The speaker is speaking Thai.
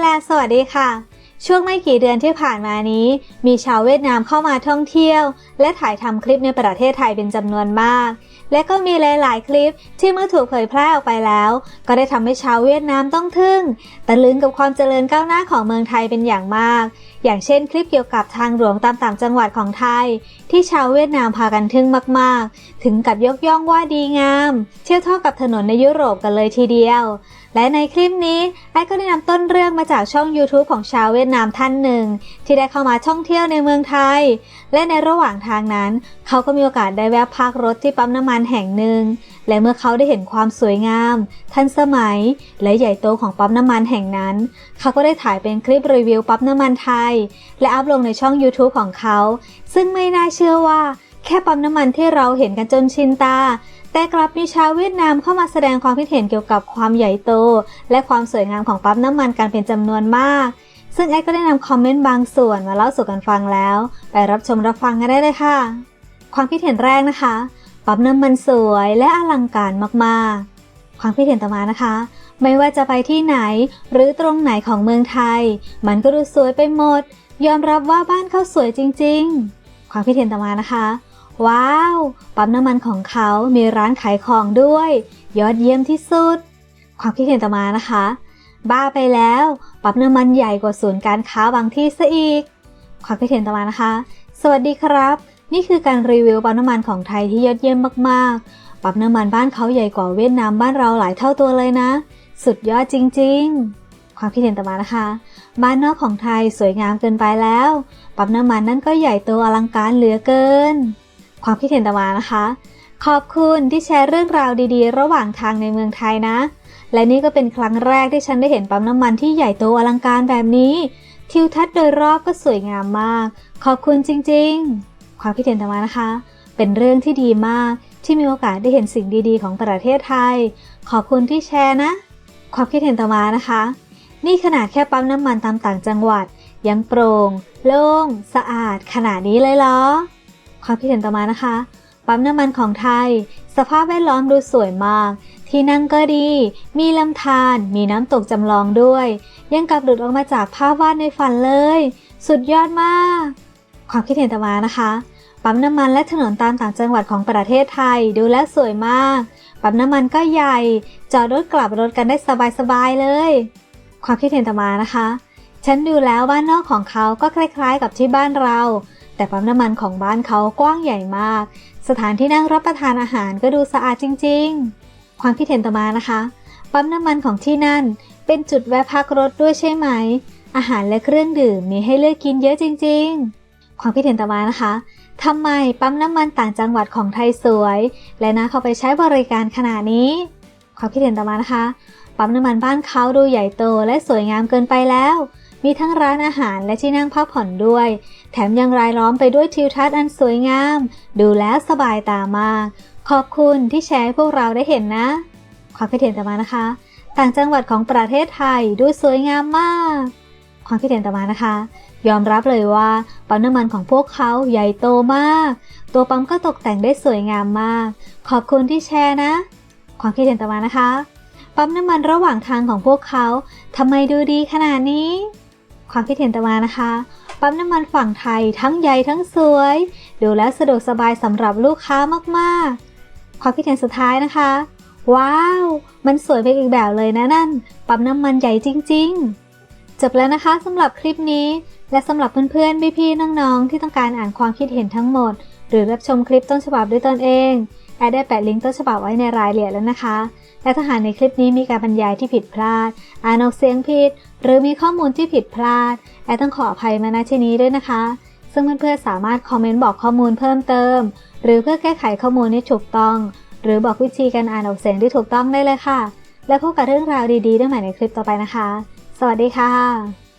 แลนด์สวัสดีค่ะ ช่วงไม่กี่เดือนที่ผ่านมานี้ มีชาวเวียดนามเข้ามาท่องเที่ยว และถ่ายทำคลิปในประเทศไทยเป็นจำนวนมาก และก็มีหลาย ๆ คลิปที่เมื่อถูกเผยแพร่ออกไปแล้ว ก็ได้ทำให้ชาวเวียดนามต้องทึ่งตะลึงกับความเจริญก้าวหน้าของเมืองไทยเป็นอย่างมาก อย่างเช่นคลิปเกี่ยวกับทางหลวงตามต่างจังหวัดของไทย ที่ชาวเวียดนามพากันทึ่งมาก ๆ ถึงกับยกย่องว่าดีงาม เทียบเท่ากับถนนในยุโรปกันเลยทีเดียว และในคลิปนี้ไอ้ก็ได้นำต้นเรื่องมาจากช่อง YouTube ของชาวเวียดนามท่านหนึ่ง ที่ได้เข้ามาท่องเที่ยวในเมืองไทย และในระหว่างทางนั้น เขาก็มีโอกาสได้แวะพักรถที่ปั๊มน้ำมันแห่งหนึ่ง และเมื่อเขาได้เห็นความสวยงาม ทันสมัย และใหญ่โตของปั๊มน้ำมันแห่งนั้น เขาก็ได้ถ่ายเป็นคลิปรีวิวปั๊มน้ำมันไทย และอัพลงในช่อง YouTube ของเขา ซึ่งไม่น่าเชื่อว่า แค่ปั๊มน้ำมันที่เราเห็นกันจนชินตา แต่กลับมีชาวเวียดนามเข้ามาแสดงความคิดเห็นเกี่ยวกับความใหญ่โต และความสวยงามของปั๊มน้ำมันกันเป็นจำนวนมาก ซึ่งไอ้ก็ได้นำคอมเมนต์บางส่วนมาเล่าสู่กันฟังแล้ว ไปรับชมรับฟังกันได้เลยค่ะ ความคิดเห็นแรกนะคะ ปั๊มน้ำมันสวยและอลังการมากๆ ความคิดเห็นต่อมานะคะ ไม่ว่าจะไปที่ไหนหรือตรงไหนของเมืองไทย มันก็ดูสวยไปหมด ยอมรับว่าบ้านเขาสวยจริง ๆ ความคิดเห็นต่อมานะคะ ว้าว ปั๊มน้ำมันของเขามีร้านขายของด้วย ยอดเยี่ยมที่สุด ความคิดเห็นต่อมานะคะ บ้าไปแล้ว ปั๊มน้ำมันใหญ่กว่าศูนย์การค้าบางที่ซะอีก ความคิดเห็นต่อมานะคะ สวัสดีครับ นี่คือการรีวิวปั๊มน้ำมันของไทยที่ยอดเยี่ยมมากๆ ปั๊มน้ำมันบ้านเขาใหญ่กว่าเวียดนามบ้านเราหลายเท่าตัวเลยนะ สุดยอดจริง ๆ ความคิดเห็นต่อมานะคะ บ้านนอกของไทยสวยงามเกินไปแล้ว ปั๊มน้ำมันนั่นก็ใหญ่โตอลังการเหลือเกิน ความคิดเห็นต่อมานะคะ ขอบคุณที่แชร์เรื่องราวดีๆ ระหว่างทางในเมืองไทยนะ และนี่ก็เป็นครั้งแรกที่ฉันได้เห็นปั๊มน้ำมันที่ใหญ่โตอลังการแบบนี้ ทิวทัศน์โดยรอบก็สวยงามมาก ขอบคุณจริง ๆ ความคิดเห็นต่อมานะคะ เป็นเรื่องที่ดีมากที่มีโอกาสได้เห็นสิ่งดีๆ ของประเทศไทย ขอบคุณที่แชร์นะ ความคิดเห็นต่อมานะคะ นี่ขนาดแค่ปั๊มน้ำมันตามต่างจังหวัด ยังโปร่งโล่งสะอาดขนาดนี้เลยเหรอ ความคิดเห็นต่อมานะคะ ปั๊มน้ำมันของไทย สภาพแวดล้อมดูสวยมาก ที่นั่งก็ดี มีลำธารมีน้ำตกจำลองด้วย ยังกับหลุดออกมาจากภาพวาดในฝันเลย สุดยอดมาก ความคิดเห็นต่อมานะคะ ปั๊มน้ำมันและถนนตามต่างจังหวัดของประเทศไทยดูแลสวยมาก ปั๊มน้ำมันก็ใหญ่ จอดรถกลับรถกันได้สบายๆเลย ความคิดเห็นต่อมานะคะ ฉันดูแล้วบ้านนอกของเขาก็คล้าย ๆ กับที่บ้านเรา แต่ปั๊มน้ำมันของบ้านเขากว้างใหญ่มาก สถานที่นั่งรับประทานอาหารก็ดูสะอาดจริง ๆ ความคิดเห็นต่อมานะคะ ปั๊มน้ำมันของที่นั่น เป็นจุดแวะพักรถด้วยใช่ไหมอาหารและเครื่องดื่มมีให้เลือกกินเยอะจริง ๆ ความคิดเห็นต่อมานะคะทำไมปั๊มน้ำมันต่างจังหวัดของไทยสวย และน่าเข้าไปใช้บริการขนาดนี้ ความคิดเห็นต่อมานะคะ ปั๊มน้ำมันบ้านเขาดูใหญ่โตและสวยงามเกินไปแล้ว มีทั้งร้านอาหารและที่นั่งพักผ่อนด้วย แถมยังรายล้อมไปด้วยทิวทัศน์อันสวยงาม ดูแล้วสบายตามาก ขอบคุณที่แชร์ให้พวกเราได้เห็นนะ ความคิดเห็นต่อมานะคะ ต่างจังหวัดของประเทศไทยดูสวยงามมาก ความคิดเห็นต่อมานะคะ ยอมรับเลยว่าปั๊มน้ำมันของพวกเขาใหญ่โตมาก ตัวปั๊มก็ตกแต่งได้สวยงามมาก ขอบคุณที่แชร์นะ ความคิดเห็นต่อมานะคะ ปั๊มน้ำมันระหว่างทางของพวกเขาทำไมดูดีขนาดนี้ ความคิดเห็นต่อมานะคะ ปั๊มน้ำมันฝั่งไทยทั้งใหญ่ทั้งสวย ดูแล้วสะดวกสบายสำหรับลูกค้ามากๆ ความคิดเห็นสุดท้ายนะคะว้าว มันสวยไปอีกแบบเลยนะนั่น ปั๊มน้ำมันใหญ่จริง ๆ จบแล้วนะคะสำหรับคลิปนี้ และสำหรับเพื่อนๆ พี่ๆ น้องๆ ที่ต้องการอ่านความคิดเห็นทั้งหมด หรือรับชมคลิปต้นฉบับด้วยตนเองแอดได้แปะลิงก์ต้นฉบับไว้ในรายละเอียดแล้วนะคะ และถ้าหากในคลิปนี้มีการบรรยายที่ผิดพลาด อ่านออกเสียงผิด หรือมีข้อมูลที่ผิดพลาด แอดต้องขออภัยมาณที่นี้ด้วยนะคะ ซึ่งเพื่อนๆ สามารถคอมเมนต์บอกข้อมูลเพิ่มเติม หรือเพื่อแก้ไขข้อมูลให้ถูกต้อง หรือบอกวิธีการอ่านออกเสียงที่ถูกต้องได้เลยค่ะ และพบกับเรื่องราวดีๆ ได้ใหม่ในคลิปต่อไปนะคะ สวัสดีค่ะ